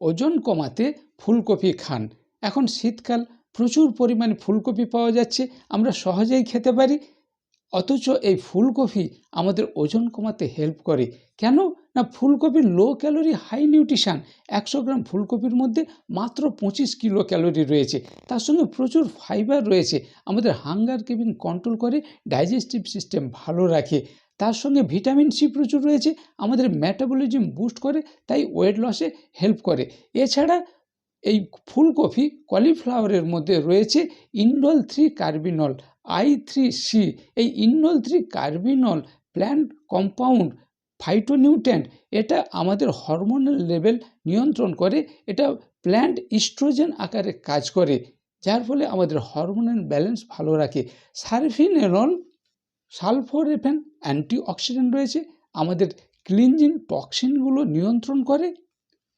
ওজন কমাতে ফুলকপি খান। এখন শীতকাল, প্রচুর পরিমাণে ফুলকপি পাওয়া যাচ্ছে, আমরা সহজেই খেতে পারি। অথচ এই ফুলকপি আমাদের ওজন কমাতে হেল্প করে। কেন? না ফুলকপি লো ক্যালোরি হাই নিউট্রিশান একশো গ্রাম ফুলকপির মধ্যে মাত্র পঁচিশ কিলো ক্যালোরি রয়েছে। তার সঙ্গে প্রচুর ফাইবার রয়েছে। আমাদের হাঙ্গার কেবিন কন্ট্রোল করে ডাইজেস্টিভ সিস্টেম ভালো রাখে। তার সঙ্গে ভিটামিন সি প্রচুর রয়েছে, আমাদের মেটাবলিজম বুস্ট করে, তাই ওয়েট লসে হেল্প করে। এছাড়া এই ফুলকপি কলিফ্লাওয়ারের মধ্যে রয়েছে indole three carbinol I three C এই indole three carbinol plant compound phytonutrient এটা আমাদের হরমোনাল লেভেল নিয়ন্ত্রণ করে, এটা প্ল্যান্ট ইস্ট্রোজেন আকারে কাজ করে, যার ফলে আমাদের হরমোনাল ব্যালেন্স ভালো রাখে। সারফিনেরল সালফোরেফেন অ্যান্টিঅক্সিডেন্ট রয়েছে। আমাদের ক্লিনজিং টক্সিনগুলো নিয়ন্ত্রণ করে।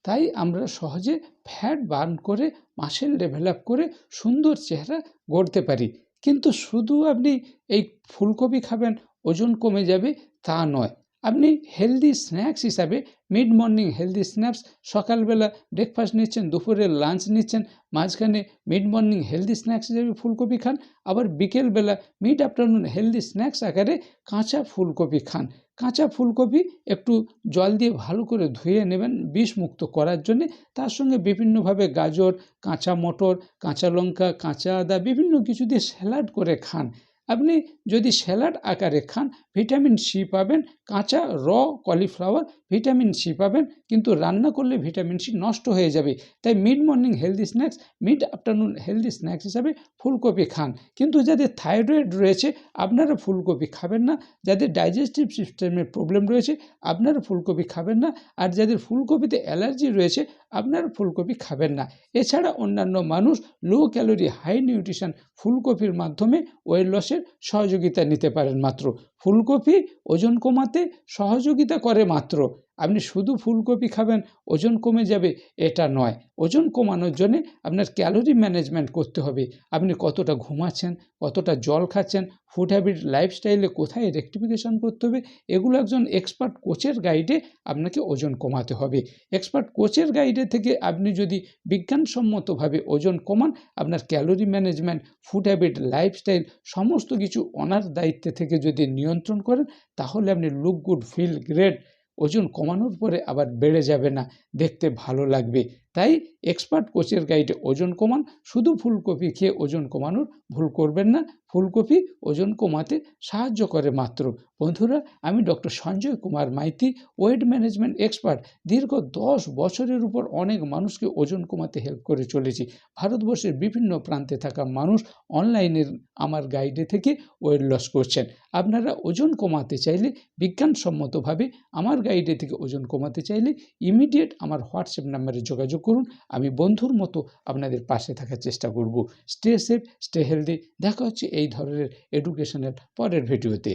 তাই আমরা সহজে ফ্যাট বার্ন করে, মাসেল ডেভেলপ করে সুন্দর চেহারা গড়তে পারি। কিন্তু শুধু আপনি এই ফুলকপি খাবেন, ওজন কমে যাবে, তা নয়। আপনি হেলদি স্ন্যাক্স হিসাবে মিড মর্নিং হেলদি স্ন্যাক্স সকালবেলা ব্রেকফাস্ট নিচ্ছেন, দুপুরে লাঞ্চ নিচ্ছেন, মাঝখানে মিড মর্নিং হেলদি স্ন্যাক্স হিসাবে ফুলকপি খান, আবার বিকেলবেলা মিড আফটারনুন হেলদি স্ন্যাক্স আকারে কাঁচা ফুলকপি খান। কাঁচা ফুলকপি একটু জল দিয়ে ভালো করে ধুয়ে নেবেন বিষমুক্ত করার জন্যে। তার সঙ্গে বিভিন্নভাবে গাজর, কাঁচা মটর, কাঁচা লঙ্কা, কাঁচা আদা, বিভিন্ন কিছু দিয়ে স্যালাড করে খান। আপনি যদি স্যালাড আকারে খান, ভিটামিন সি পাবেন, কাঁচা, র, কলিফ্লাওয়ার ভিটামিন সি পাবেন, কিন্তু রান্না করলে ভিটামিন সি নষ্ট হয়ে যাবে। তাই mid morning healthy snacks, mid afternoon healthy snacks হিসাবে ফুলকপি খান। কিন্তু যাদের থাইরয়েড রয়েছে, আপনারা ফুলকপি খাবেন না। যাদের ডাইজেস্টিভ সিস্টেমের প্রবলেম রয়েছে, আপনারা ফুলকপি খাবেন না। আর যাদের ফুলকপিতে অ্যালার্জি রয়েছে আপনারা ফুলকপি খাবেন না। এছাড়া অন্যান্য মানুষ লো ক্যালোরি হাই নিউট্রিশন ফুলকপির মাধ্যমে ওয়েট লসের সহযোগিতা নিতে পারেন মাত্র। ফুলকপি ওজন কমাতে সহযোগিতা করে মাত্র। আপনি শুধু ফুলকপি খাবেন, ওজন কমে যাবে, এটা নয়। ওজন কমানোর জন্যে আপনার ক্যালোরি ম্যানেজমেন্ট করতে হবে। আপনি কতটা ঘুমাচ্ছেন, কতটা জল খাচ্ছেন ফুড হ্যাবিট লাইফস্টাইলে কোথায় রেকটিফিকেশন করতে হবে, এগুলো একজন এক্সপার্ট কোচের গাইডে আপনাকে ওজন কমাতে হবে। এক্সপার্ট কোচের গাইডে থেকে আপনি যদি বিজ্ঞানসম্মতভাবে ওজন কমান, আপনার calorie management food habit lifestyle সমস্ত কিছু ওনার দায়িত্বে থেকে যদি নিয়ন্ত্রণ করেন, তাহলে আপনি লুক গুড ফিল গ্রেট ওজন কমানোর পরে আবার বেড়ে যাবে না। দেখতে ভালো লাগবে। তাই এক্সপার্ট কোচের গাইডে ওজন কমান, শুধু ফুলকপি খেয়ে ওজন কমানোর ভুল করবেন না, ফুলকপি ওজন কমাতে সাহায্য করে মাত্র। বন্ধুরা, আমি doctor Sanjay Kumar Maity weight management expert দীর্ঘ দশ বছরের উপর অনেক মানুষকে ওজন কমাতে হেল্প করে চলেছি। ভারতবর্ষের বিভিন্ন প্রান্তে থাকা মানুষ অনলাইনের আমার গাইডে থেকে ওয়েট লস করছেন। আপনারা ওজন কমাতে চাইলে, বিজ্ঞানসম্মতভাবে আমার গাইডে থেকে ওজন কমাতে চাইলে ইমিডিয়েট আমার হোয়াটসঅ্যাপ নাম্বারে যোগাযোগ করুন। আমি বন্ধুর মতো আপনাদের পাশে থাকার চেষ্টা করব। Stay safe, stay healthy. দেখা হচ্ছে এই ধরনের এডুকেশনের পরের ভিডিওতে